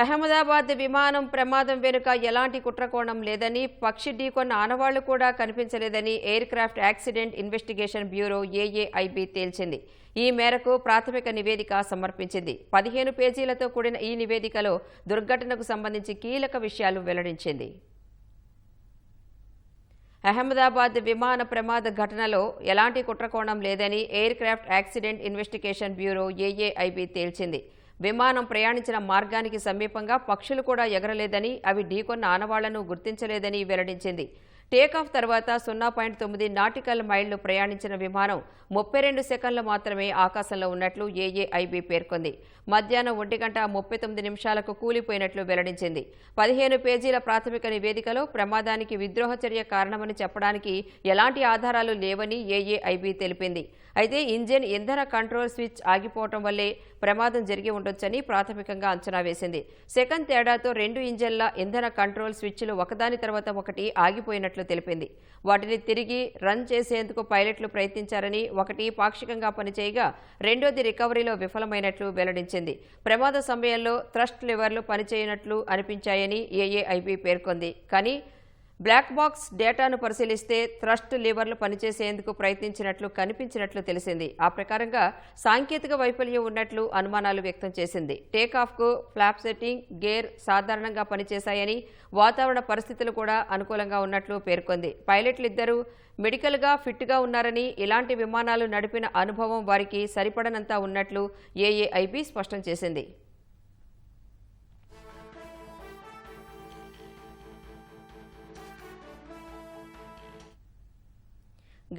అహ్మదాబాద్ విమానం ప్రమాదం వెనుక ఎలాంటి కుట్రకోణం లేదని పక్షి ఢీకొన్న ఆనవాళ్ళు కూడా కనిపించలేదని aircraft accident investigation bureau AAIB తేల్చింది. ఈ మేరకు ప్రాథమిక నివేదిక సమర్పించింది. పదిహేను పేజీలతో కూడిన ఈ నివేదికలో దుర్ఘటనకు సంబంధించి కీలక విషయాలు వెల్లడించింది. అహ్మదాబాద్ విమాన ప్రమాద ఘటనలో ఎలాంటి కుట్రకోణం లేదని aircraft accident investigation bureau AAIB తేల్చింది. విమానం ప్రయాణించిన మార్గానికి సమీపంగా పక్షులు కూడా ఎగరలేదని అవి ఢీకొన్న ఆనవాళ్ళను గుర్తించలేదని వెల్లడించింది. టేకాఫ్ తర్వాత సున్నా పాయింట్ తొమ్మిది నాటికల్ మైళ్ళు ప్రయాణించిన విమానం ముప్పై రెండు సెకండ్లు మాత్రమే ఆకాశంలో ఉన్నట్లు ఏఏఐబి పేర్కొంది. మధ్యాహ్నం ఒంటి గంట ముప్పై తొమ్మిది నిమిషాలకు కూలిపోయినట్లు వెల్లడించింది. పదిహేను పేజీల ప్రాథమిక నివేదికలో ప్రమాదానికి విద్రోహ చర్య కారణమని చెప్పడానికి ఎలాంటి ఆధారాలు లేవని ఏఏఐబి తెలిపింది. అయితే ఇంజిన్ ఇంధన కంట్రోల్ స్విచ్ ఆగిపోవటం వల్లే ప్రమాదం జరిగి ఉండొచ్చని ప్రాథమికంగా అంచనా వేసింది. సెకండ్ తేడాతో రెండు ఇంజన్ల ఇంధన కంట్రోల్ స్విచ్లు ఒకదాని తర్వాత ఒకటి ఆగిపోయినట్లు తెలిపింది. వాటిని తిరిగి రన్ చేసేందుకు పైలట్లు ప్రయత్నించారని ఒకటి పాక్షికంగా పనిచేయగా రెండోది రికవరీలో విఫలమైనట్లు వెల్లడించింది. ప్రమాద సమయంలో థ్రస్ట్ లివర్లు పనిచేయనట్లు అనిపించాయని ఏఏఐబి పేర్కొంది. కానీ బ్లాక్ బాక్స్ డేటాను పరిశీలిస్తే థ్రస్ట్ లీవర్లు పనిచేసేందుకు ప్రయత్నించినట్లు కనిపించినట్లు తెలిసింది. ఆ ప్రకారంగా సాంకేతిక వైఫల్యం ఉన్నట్లు అనుమానాలు వ్యక్తం చేసింది. టేకాఫ్కు ఫ్లాప్ సెట్టింగ్ గేర్ సాధారణంగా పనిచేశాయని వాతావరణ పరిస్థితులు కూడా అనుకూలంగా ఉన్నట్లు పేర్కొంది. పైలట్లు ఇద్దరూ మెడికల్గా ఫిట్గా ఉన్నారని ఇలాంటి విమానాలు నడిపిన అనుభవం వారికి సరిపడనంత ఉన్నట్లు ఏఏఐబి స్పష్టం చేసింది.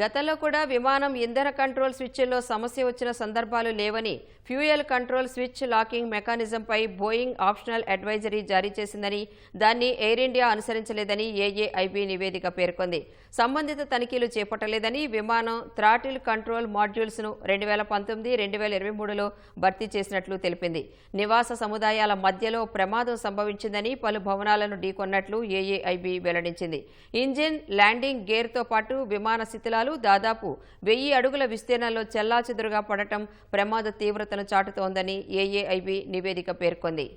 గతంలో కూడా విమానం ఇంధన కంట్రోల్ స్విచ్ల్లో సమస్య వచ్చిన సందర్భాలు లేవని ఫ్యూయల్ కంట్రోల్ స్విచ్ లాకింగ్ మెకానిజంపై బోయింగ్ ఆప్షనల్ అడ్వైజరీ జారీ చేసిందని దాన్ని ఎయిర్ ఇండియా అనుసరించలేదని ఏఏఐబి నివేదిక పేర్కొంది. సంబంధిత తనిఖీలు చేపట్టలేదని విమానం థ్రాటిల్ కంట్రోల్ మాడ్యూల్స్ను రెండు వేల పంతొమ్మిది రెండు వేల ఇరవై మూడులో భర్తీ చేసినట్లు తెలిపింది. నివాస సముదాయాల మధ్యలో ప్రమాదం సంభవించిందని పలు భవనాలను ఢీకొన్నట్లు ఏఏఐబి వెల్లడించింది. ఇంజిన్ ల్యాండింగ్ గేర్తో పాటు విమాన శిథిలాలు దాదాపు వెయ్యి అడుగుల విస్తీర్ణంలో చెల్లాచెదురుగా పడటం ప్రమాద తీవ్రతను చాటుతోందని ఏఏఐబి నివేదిక పేర్కొంది.